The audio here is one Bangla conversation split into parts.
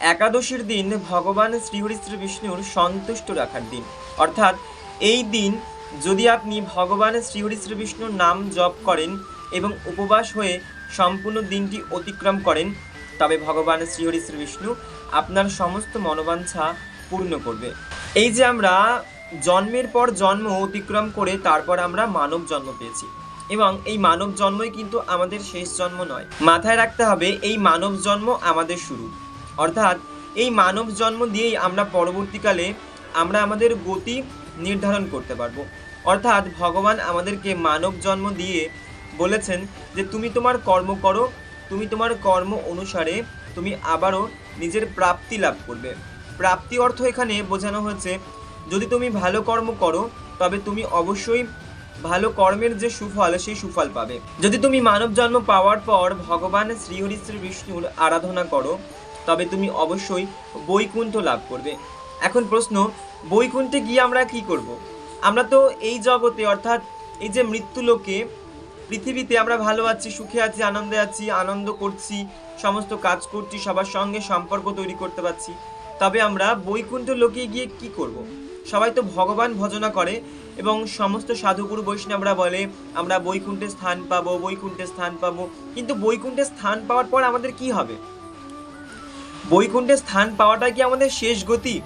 একাদশীর দিন ভগবান শ্রীহরি শ্রী বিষ্ণুর সন্তুষ্ট রাখার দিন। অর্থাৎ এই দিন যদি আপনি ভগবান শ্রীহরি শ্রী বিষ্ণুর নাম জপ করেন এবং উপবাস হয়ে সম্পূর্ণ দিনটি অতিক্রম করেন, তবে ভগবান শ্রীহরি শ্রী বিষ্ণু আপনার সমস্ত মনোবাঞ্ছা পূর্ণ করবে। এই যে আমরা জন্মের পর জন্ম অতিক্রম করে তারপর আমরা মানব জন্ম পেয়েছি এবং এই মানব জন্মই কিন্তু আমাদের শেষ জন্ম নয়। মাথায় রাখতে হবে, এই মানব জন্ম আমাদের শুরু। অর্থাৎ এই মানব জন্ম দিয়েই আমরা পরবর্তীকালে আমরা আমাদের গতি নির্ধারণ করতে পারব। অর্থাৎ ভগবান আমাদেরকে মানব জন্ম দিয়ে বলেছেন যে তুমি তোমার কর্ম করো, তুমি তোমার কর্ম অনুসারে তুমি আবারও নিজের প্রাপ্তি লাভ করবে। প্রাপ্তি অর্থ এখানে বোঝানো হয়েছে, যদি তুমি ভালো কর্ম করো, তবে তুমি অবশ্যই ভালো কর্মের যে সুফল, সেই সুফল পাবে। যদি তুমি মানব জন্ম পাওয়ার পর ভগবান শ্রীহরি শ্রী বিষ্ণুর আরাধনা করো তবে তুমি অবশ্যই বৈকুণ্ঠ লাভ করবে এখন প্রশ্ন, বৈকুণ্ঠে গিয়ে আমরা কি করব। আমরা তো এই জগতে, অর্থাৎ এই যে মৃত্যু লোকে পৃথিবীতে আমরা ভালো আছি, সুখে আছি, আনন্দে আছি, আনন্দ করছি, সমস্ত কাজ করছি, সবার সঙ্গে সম্পর্ক তৈরি করতে পারছি, তবে আমরা বৈকুণ্ঠ লোকে গিয়ে কি করব। সবাই তো ভগবান ভজনা করে এবং সমস্ত সাধুগুরু বৈষ্ণবরা বলে, আমরা বৈকুণ্ঠে স্থান পাবো, বৈকুণ্ঠে স্থান পাবো কিন্তু বৈকুণ্ঠে স্থান পাওয়ার পর আমাদের কি হবে বৈকুণ্ঠে স্থান পাওয়াটা কি আমাদের শেষ গতি?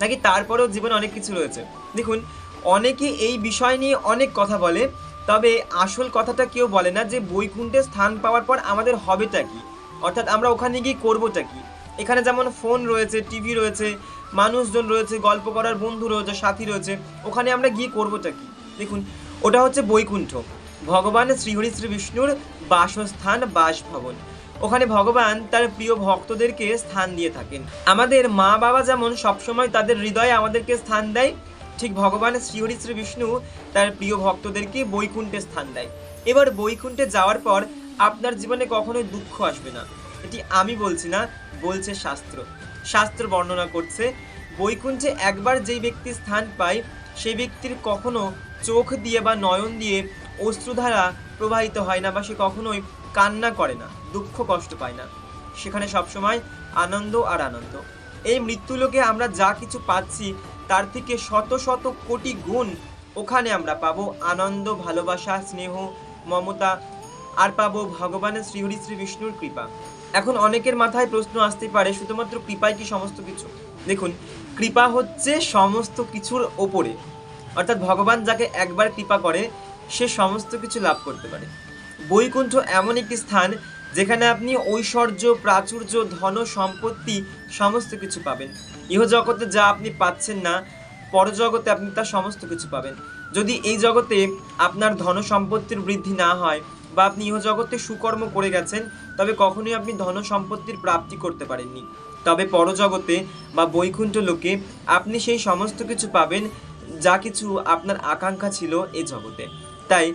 নাকি তারপরেও জীবনে অনেক কিছু রয়েছে? দেখুন, অনেকে এই বিষয় নিয়ে অনেক কথা বলে, তবে আসল কথাটা কেউ বলে না যে বৈকুণ্ঠে স্থান পাওয়ার পর আমাদের হবেটা কি? অর্থাৎ আমরা ওখানে গিয়ে করবোটা কি? এখানে যেমন ফোন রয়েছে, টিভি রয়েছে, মানুষজন রয়েছে, গল্প করার বন্ধু রয়েছে, সাথী রয়েছে, ওখানে আমরা গিয়ে করবোটা কি? দেখুন, ওটা হচ্ছে বৈকুণ্ঠ। ভগবান শ্রীহরি শ্রী বিষ্ণুর বাসস্থান, বাসভবন। ওখানে ভগবান তার প্রিয় ভক্তদেরকে স্থান দিয়ে থাকেন। আমাদের মা বাবা যেমন সবসময় তাদের হৃদয়ে আমাদেরকে স্থান দেয়, ঠিক ভগবান শ্রীহরি শ্রী বিষ্ণু তার প্রিয় ভক্তদেরকে বৈকুণ্ঠে স্থান দেয়। এবার বৈকুণ্ঠে যাওয়ার পর আপনার জীবনে কখনোই দুঃখ আসবে না। এটি আমি বলছি না, বলছে শাস্ত্র। শাস্ত্র বর্ণনা করছে, বৈকুণ্ঠে একবার যেই ব্যক্তি স্থান পায়, সেই ব্যক্তির কখনো চোখ দিয়ে বা নয়ন দিয়ে অশ্রুধারা প্রবাহিত হয় না বা সে কখনোই কান্না করে না, দুঃখ কষ্ট পায় না। সেখানে সবসময় আনন্দ আর আনন্দ। এই মৃত্যুলোকে আমরা যা কিছু পাচ্ছি, তার থেকে শত শত কোটি গুণ ওখানে আমরা পাবো। আনন্দ, ভালোবাসা, স্নেহ, মমতা, আর পাবো ভগবানের শ্রীহরি শ্রী বিষ্ণুর কৃপা। এখন অনেকের মাথায় প্রশ্ন আসতে পারে, শুধুমাত্র কৃপাই কি সমস্ত কিছু? দেখুন, কৃপা হচ্ছে সমস্ত কিছুর ওপরে। অর্থাৎ ভগবান যাকে একবার কৃপা করে, সে সমস্ত কিছু লাভ করতে পারে। বৈকুণ্ঠ এমন একটি স্থান যেখানে আপনি ঐশ্বর্য, প্রাচুর্য, ধন, সম্পত্তি সমস্ত কিছু পাবেন। ইহ জগতে যা আপনি পাচ্ছেন না, পরজগতে আপনি তার সমস্ত কিছু পাবেন। যদি এই জগতে আপনার ধন সম্পত্তির বৃদ্ধি না হয় বা আপনি ইহ জগতে সুকর্ম করে গেছেন, তবে কখনোই আপনি ধন সম্পত্তির প্রাপ্তি করতে পারেননি। তবে পরজগতে বা বৈকুণ্ঠ লোকে আপনি সেই সমস্ত কিছু পাবেন, যা কিছু আপনার আকাঙ্ক্ষা ছিল এই জগতে। তাই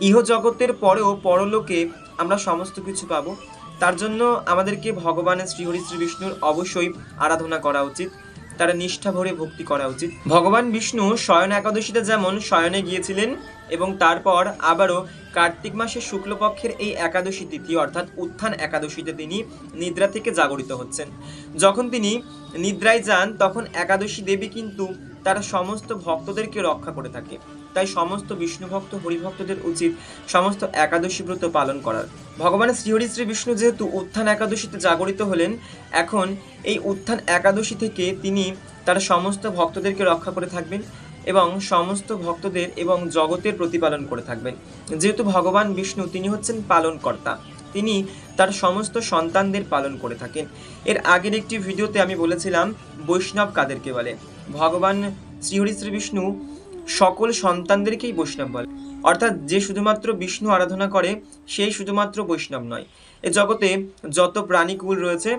ইহ জগতের পরেও পরলোকে আমরা সমস্ত কিছু পাবো। তার জন্য আমাদেরকে ভগবানের শ্রীহরি শ্রী বিষ্ণুর অবশ্যই আরাধনা করা উচিত। তারা নিষ্ঠা ভরে ভক্তি করা উচিত। ভগবান বিষ্ণু শয়ন একাদশীতে যেমন শয়নে গিয়েছিলেন এবং তারপর আবারও কার্তিক মাসের শুক্লপক্ষের এই একাদশী তিথি অর্থাৎ উত্থান একাদশীতে তিনি নিদ্রা থেকে জাগরিত হচ্ছেন। যখন তিনি নিদ্রায় যান, তখন একাদশী দেবী কিন্তু তার সমস্ত ভক্তদেরকে রক্ষা করে থাকে। তাই সমস্ত বিষ্ণু ভক্ত হরিভক্তদের উচিত সমস্ত একাদশী ব্রত পালন করার। ভগবান শ্রীহরি শ্রী বিষ্ণু যেহেতু উত্থান একাদশীতে জাগরিত হলেন, এখন এই উত্থান একাদশী থেকে তিনি তার সমস্ত ভক্তদেরকে রক্ষা করে থাকবেন এবং সমস্ত ভক্তদের এবং জগতের প্রতিপালন করে থাকবেন। যেহেতু ভগবান বিষ্ণু, তিনি হচ্ছেন পালনকর্তা, তিনি তার সমস্ত সন্তানদের পালন করে থাকেন। এর আগের একটি ভিডিওতে আমি বলেছিলাম বৈষ্ণব কাদেরকে বলে। ভগবান শ্রীহরি শ্রী বিষ্ণু সকল সন্তানদেরকেই বৈষ্ণব বলে। অর্থাৎ যে শুধুমাত্র বিষ্ণু আরাধনা করে, সেই শুধুমাত্র বৈষ্ণব নয়। এ জগতে যত প্রাণীকুল রয়েছে,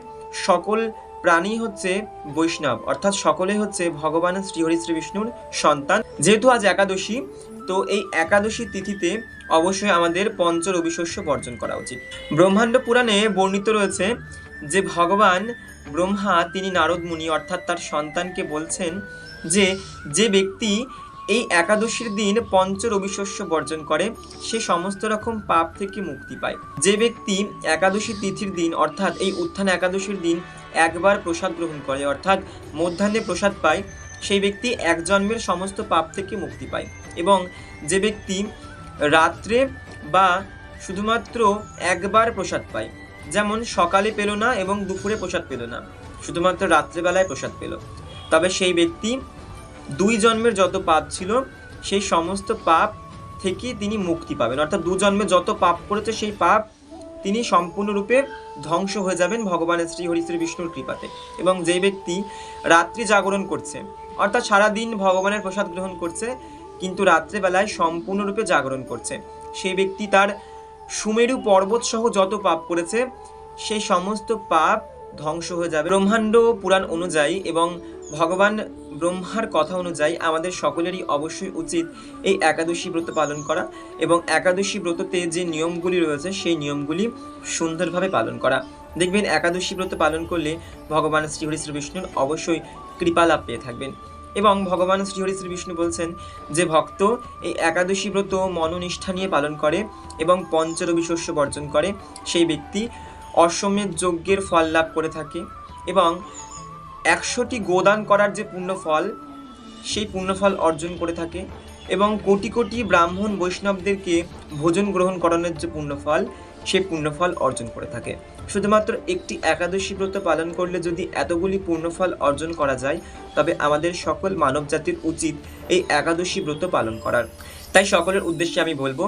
সকল প্রাণী হচ্ছে বৈষ্ণব। অর্থাৎ সকলে হচ্ছে ভগবান শ্রীহরি শ্রী বিষ্ণুর সন্তান। যেহেতু আজ একাদশী, তো এই একাদশী তিথিতে অবশ্যই আমাদের পঞ্চ রবিশস্য বর্জন করা উচিত। ব্রহ্মাণ্ড পুরাণে বর্ণিত রয়েছে যে ভগবান ব্রহ্মা, তিনি নারদ মুনি, অর্থাৎ তার সন্তানকে বলছেন যে যে ব্যক্তি এই একাদশীর দিন পঞ্চ রবিশস্য বর্জন করে, সে সমস্ত রকম পাপ থেকে মুক্তি পায়। যে ব্যক্তি একাদশী তিথির দিন, অর্থাৎ এই উত্থান একাদশীর দিন একবার প্রসাদ গ্রহণ করে, অর্থাৎ মধ্যাহ্নে প্রসাদ পায়, সেই ব্যক্তি এক জন্মের সমস্ত পাপ থেকে মুক্তি পায়। এবং যে ব্যক্তি রাত্রে বা শুধুমাত্র একবার প্রসাদ পায়, যেমন সকালে পেল না এবং দুপুরে প্রসাদ পেল না, শুধুমাত্র রাত্রেবেলায় প্রসাদ পেল, তবে সেই ব্যক্তি দুই জন্মের যত পাপ ছিল, সেই সমস্ত পাপ থেকে তিনি মুক্তি পাবেন। অর্থাৎ দু জন্মে যত পাপ করেছে, সেই পাপ তিনি সম্পূর্ণরূপে ধ্বংস হয়ে যাবেন ভগবানের শ্রী হরি শ্রী বিষ্ণুর কৃপাতে। এবং যে ব্যক্তি রাত্রি জাগরণ করছে, অর্থাৎ সারাদিন ভগবানের প্রসাদ গ্রহণ করছে, কিন্তু রাত্রেবেলায় সম্পূর্ণরূপে জাগরণ করছে। সেই ব্যক্তি তার সুমেরু পর্বত সহ যত পাপ করেছে, সেই সমস্ত পাপ ধ্বংস হয়ে যাবে। ব্রহ্মাণ্ড পুরাণ অনুযায়ী এবং ভগবান ব্রহ্মার কথা অনুযায়ী আমাদের সকলেরই অবশ্যই উচিত এই একাদশী ব্রত পালন করা এবং একাদশী ব্রততে যে নিয়মগুলি রয়েছে, সেই নিয়মগুলি সুন্দরভাবে পালন করা। দেখবেন, একাদশী ব্রত পালন করলে ভগবান শ্রীহরি শ্রী বিষ্ণুর অবশ্যই কৃপা লাভ পেয়ে থাকবেন। এবং ভগবান শ্রীহরি শ্রী বিষ্ণু বলছেন যে, ভক্ত এই একাদশী ব্রত মননিষ্ঠা নিয়ে পালন করে এবং পঞ্চরবি শস্য বর্জন করে। সেই ব্যক্তি অশ্বমেধ যজ্ঞের ফল লাভ করে থাকে এবং একশোটি গোদান করার যে পুণ্যফল, সেই পুণ্যফল অর্জন করে থাকে এবং কোটি কোটি ব্রাহ্মণ বৈষ্ণবদেরকে ভোজন গ্রহণ করানোর যে পুণ্যফল, সেই পুণ্যফল অর্জন করে থাকে। শুধুমাত্র একটি একাদশী ব্রত পালন করলে যদি এতগুলি পুণ্যফল অর্জন করা যায়, তবে আমাদের সকল মানব জাতির উচিত এই একাদশী ব্রত পালন করার। তাই সকলের উদ্দেশ্যে আমি বলব,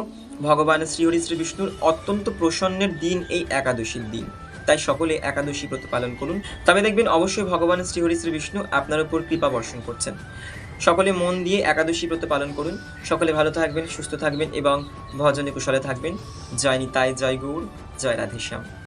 ভগবান শ্রীহরি শ্রী বিষ্ণুর অত্যন্ত প্রসন্নের দিন এই একাদশীর দিন। তাই সকলে একাদশী ব্রত পালন করুন। তবে দেখবেন অবশ্যই ভগবান শ্রীহরি শ্রী বিষ্ণু আপনার উপর কৃপা বর্ষণ করছেন। সকলে মন দিয়ে একাদশী ব্রত পালন করুন। সকলে ভালো থাকবেন, সুস্থ থাকবেন এবং ভজনে কুশলে থাকবেন। জয় নিতাই, জয় গৌর, জয় রাধেশ্যাম।